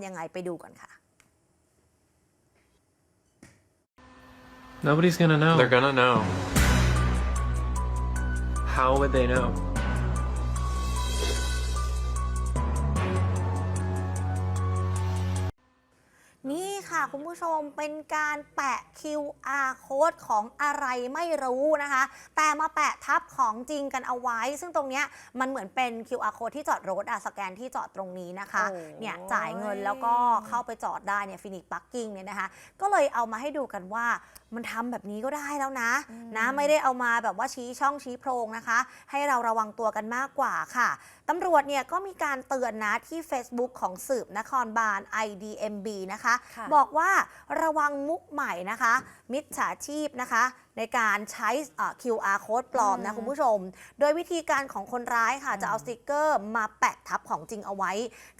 ำยังไงไปดูกันค่ะ Nobody's gonna know. They're gonna know. How would they know? ค่ะคุณผู้ชมเป็นการแปะ QR code ของอะไรไม่รู้นะคะ แต่มาแปะทับของจริงกันเอาไว้ ซึ่งตรงเนี้ยมันเหมือนเป็น QR code ที่จอดรถอะสแกนที่จอดตรงนี้นะคะโอ้ย เนี่ยจ่ายเงินแล้วก็เข้าไปจอดได้เนี่ยฟินิกปักกิ้งเนี่ยนะคะ ก็เลยเอามาให้ดูกันว่ามันทำแบบนี้ก็ได้แล้วนะ นะไม่ได้เอามาแบบว่าชี้ช่องชี้โพรงนะคะ ให้เราระวังตัวกันมากกว่าค่ะ ตำรวจเนี่ยก็มีการเตือนนะที่ Facebook ของสืบนครบาล IDMB นะคะ ค่ะ บอกว่าระวังมุกใหม่นะคะ มิจฉาชีพนะคะ ในการใช้เอ่อ QR code ปลอมนะคุณผู้ชม โดยวิธีการของคนร้ายค่ะ จะเอาสติกเกอร์มาแปะทับของจริงเอาไว้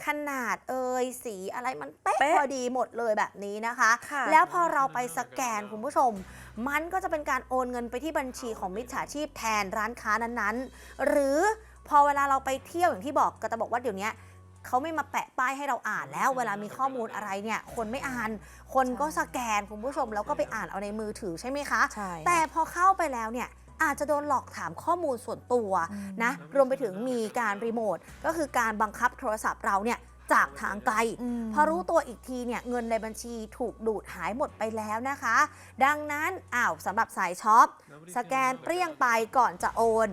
ขนาดเอยสีอะไรมันเป๊ะเป๊ะพอดีหมดเลยแบบนี้นะคะค่ะแล้วพอเราไปสแกนคุณผู้ชม มันก็จะเป็นการโอนเงินไปที่บัญชีของมิจฉาชีพแทนร้านค้านั้นๆ หรือพอเวลาเราไปเที่ยวอย่างที่บอกก็จะบอกว่าเดี๋ยวนี้ เขาไม่มาแปะป้ายให้เราอ่านแล้ว เวลามีข้อมูลอะไรเนี่ยคนไม่อ่าน คนก็สแกนคุณผู้ชมแล้วก็ไปอ่านเอาในมือถือใช่ไหมคะ ใช่ แต่พอเข้าไปแล้วเนี่ยอาจจะโดนหลอกถามข้อมูลส่วนตัวนะรวมไปถึงมีการรีโมทก็คือการบังคับโทรศัพท์เราเนี่ยจากทางไกลอืมพอรู้ตัวอีกทีเนี่ยเงินในบัญชีถูกดูดหายหมดไปแล้วนะคะ ดังนั้นอ้าวสำหรับสายช็อป สแกนเปรี้ยงไปก่อนจะโอน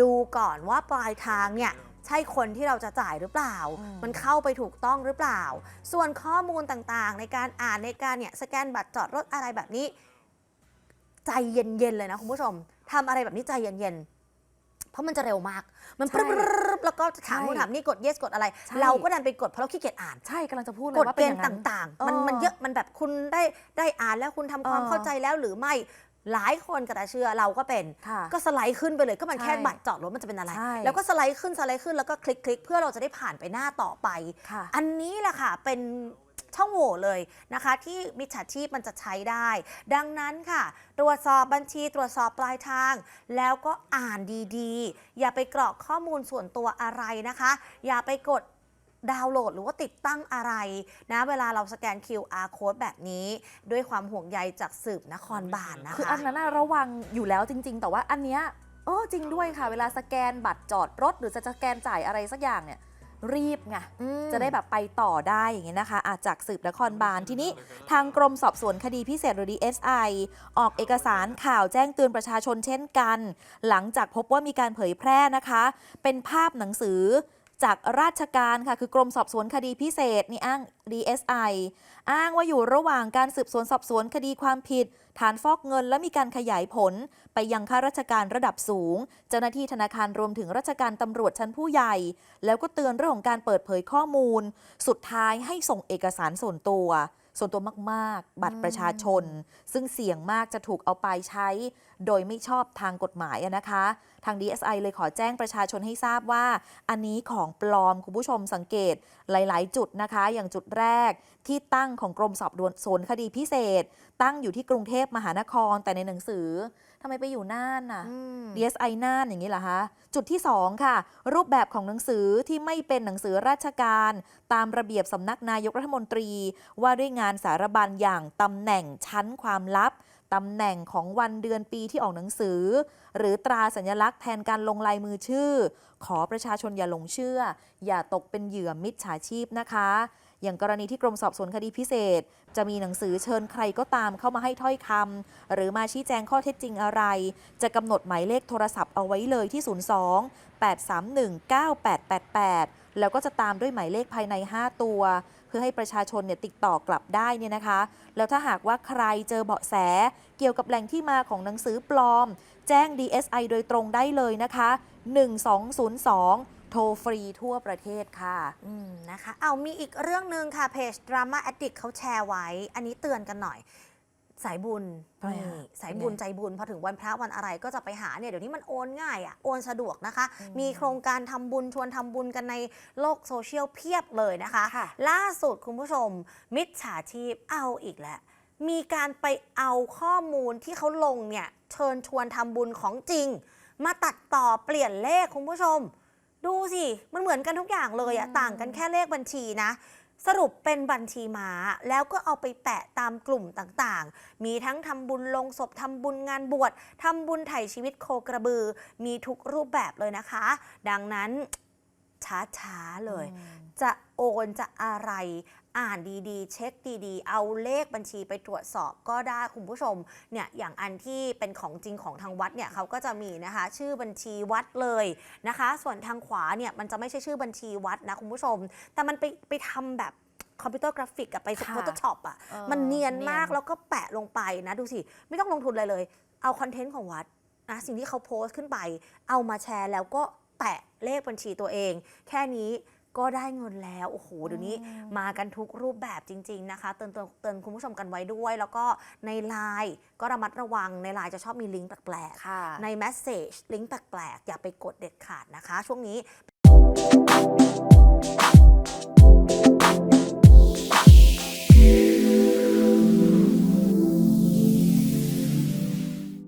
ดูก่อนว่าปลายทางเนี่ย ใช่คนที่เราจะจ่ายหรือเปล่าอืมมันเข้าไปถูกต้องหรือเปล่า ส่วนข้อมูลต่างๆ ในการอ่านในการเนี่ยสแกนบัตรจอดรถอะไรแบบนี้ ใจเย็นๆเลยนะคุณผู้ชมทำอะไรแบบนี้ใจเย็นๆเพราะมันจะเร็วมาก มันใช่ปรึบๆแล้วก็ถามใช่นู่นถามนี่กด yes กดอะไรใช่เราก็ดันไปกดเพราะเราขี้เกียจอ่าน ใช่กำลังจะพูดเลยกฎว่าเกเป็นอณฑ์ย่างนั้นต่าง ๆ มันเออมันเยอะ มันแบบคุณได้ได้อ่านแล้วคุณทำความเออเข้าใจแล้วหรือไม่ หลายคนก็แต่เชื่อเราก็เป็น ค่ะก็สไลด์ขึ้นไปเลยก็มันใช่แค่บัตรจอดรถมันจะเป็นอะไร ใช่ แล้วก็สไลด์ขึ้นสไลด์ขึ้นแล้วก็คลิกคลิกเพื่อเราจะได้ผ่านไปหน้าต่อไป ค่ะ อันนี้แหละค่ะ เป็นช่องโหว่เลยนะคะ ที่มิจฉาชีพมันจะใช้ได้ ดังนั้นค่ะ ตรวจสอบบัญชีตรวจสอบปลายทาง แล้วก็อ่านดีๆ อย่าไปกรอกข้อมูลส่วนตัวอะไรนะคะ อย่าไปกด ดาวน์โหลดหรือว่าติดตั้งอะไรนะเวลาเราสแกน QR code แบบนี้ ด้วยความห่วงใยจากสืบนครบาลนะคะ คืออันนั้นน่ะระวังอยู่แล้วจริง ๆ แต่ว่าอันเนี้ยเออจริงด้วยค่ะ เวลาสแกนบัตรจอดรถ หรือจะสแกนจ่ายอะไรสักอย่างเนี่ยรีบไงอืม จะได้แบบไปต่อได้อย่างเงี้ยนะคะอาจากสืบนครบาลทีนี้ทางกรมสอบสวนคดีพิเศษหรือ DSI ออกเอกสารข่าวแจ้งเตือนประชาชนเช่นกัน หลังจากพบว่ามีการเผยแพร่นะคะ เป็นภาพหนังสือ จากราชการค่ะคือกรมสอบสวนคดีพิเศษนี่อ้าง DSI อ้างว่าอยู่ระหว่างการสืบสวนสอบสวนคดีความผิด ฐานฟอกเงินและมีการขยายผล ไปยังข้าราชการระดับสูง เจ้าหน้าที่ธนาคารรวมถึงราชการตำรวจชั้นผู้ใหญ่ แล้วก็เตือนเรื่องของการเปิดเผยข้อมูล สุดท้ายให้ส่งเอกสารส่วนตัว ส่วนตัวมากๆ บัตรประชาชน ซึ่งเสี่ยงมากจะถูกเอาไปใช้ โดยไม่ชอบทางกฎหมายอะนะคะ ทาง DSI เลยขอแจ้งประชาชนให้ทราบว่า อันนี้ของปลอมคุณผู้ชมสังเกตหลาย ๆ จุดนะคะ อย่างจุดแรกที่ตั้งของกรมสอบสวนคดีพิเศษ ตั้งอยู่ที่กรุงเทพมหานครแต่ในหนังสือ ทำไมไปอยู่น่านน่ะอืม DSI น่านอย่างนี้เหรอคะจุดที่ 2 ค่ะ รูปแบบของหนังสือที่ไม่เป็นหนังสือราชการ ตามระเบียบสำนักนายกรัฐมนตรี ว่าด้วยงานสารบัญอย่างตำแหน่งชั้นความลับตำแหน่งของวันเดือนปีที่ออกหนังสือ หรือตราสัญลักษณ์แทนการลงลายมือชื่อ ขอประชาชนอย่าหลงเชื่อ อย่าตกเป็นเหยื่อมิจฉาชีพนะคะ อย่างกรณีที่กรมสอบสวนคดีพิเศษ จะมีหนังสือเชิญใครก็ตามเข้ามาให้ถ้อยคำหรือมาชี้แจงข้อเท็จจริงอะไร จะกำหนดหมายเลขโทรศัพท์เอาไว้เลยที่ 02 831 9888 แล้วก็จะตามด้วยหมายเลขภายใน 5 ตัว เพื่อให้ประชาชนเนี่ยติดต่อกลับได้เนี่ยนะคะ แล้วถ้าหากว่าใครเจอเบาะแส เกี่ยวกับแหล่งที่มาของหนังสือปลอม แจ้ง DSI โดยตรงได้เลยนะคะ 1202 โทรฟรีทั่วประเทศค่ะ อืมนะคะ เอามีอีกเรื่องหนึ่งค่ะเพจ Drama Addict เขาแชร์ไว้ อันนี้เตือนกันหน่อย สายบุญทำไมอะนี่สายบุญเป็นไงใจบุญพอถึงวันพระวันอะไรก็จะไปหาเนี่ยเดี๋ยวนี้มันโอนง่ายอะ่ะโอนสะดวกนะคะมีโครงการทำบุญชวนทำบุญกันในโลกโซเชียลเพียบเลยนะคะ ค่ะ ล่าสุดคุณผู้ชม มิจฉาชีพเอาอีกแล้ว มีการไปเอาข้อมูลที่เขาลงเนี่ย เชิญชวนทำบุญของจริง มาตัดต่อเปลี่ยนเลขคุณผู้ชม ดูสิ มันเหมือนกันทุกอย่างเลยอะต่างกันแค่เลขบัญชีนะ สรุปเป็นบัญชีม้า แล้วก็เอาไปแปะตามกลุ่มต่างๆ มีทั้งทำบุญลงศพทำบุญงานบวชทำบุญไถ่ชีวิตโคกระบือ มีทุกรูปแบบเลยนะคะ ดังนั้น ช้าๆเลย จะโอนจะอะไรอ่านดีๆ เช็คดีๆ เอาเลขบัญชีไปตรวจสอบก็ได้คุณผู้ชมเนี่ยอย่างอันที่เป็นของจริงของทางวัดเนี่ยเขาก็จะมีนะคะชื่อบัญชีวัดเลยนะคะ ส่วนทางขวาเนี่ยมันจะไม่ใช่ชื่อบัญชีวัดนะคุณผู้ชม แต่มันไปไปทำแบบคอมพิวเตอร์กราฟิกอะไปค่ะโฟโต้ช็อปอะเออมันเนียนมากเนียนแล้วก็แปะลงไปนะดูสิไม่ต้องลงทุนอะไรเลย เอาคอนเทนต์ของวัดนะสิ่งที่เขาโพสต์ขึ้นไป เอามาแชร์แล้วก็ แปะเลขบัญชีตัวเอง แค่นี้ก็ได้เงินแล้ว โอ้โหเดี๋ยวนี้มากันทุกรูปแบบจริง ๆ นะคะ เตือนเตือนเตือนคุณผู้ชมกันไว้ด้วย แล้วก็ในไลน์ก็ระมัดระวังในไลน์จะชอบมีลิงก์แปลกค่ะๆในแมสเซจลิงก์แปลกๆ อย่าไปกดเด็ดขาดนะคะ ช่วงนี้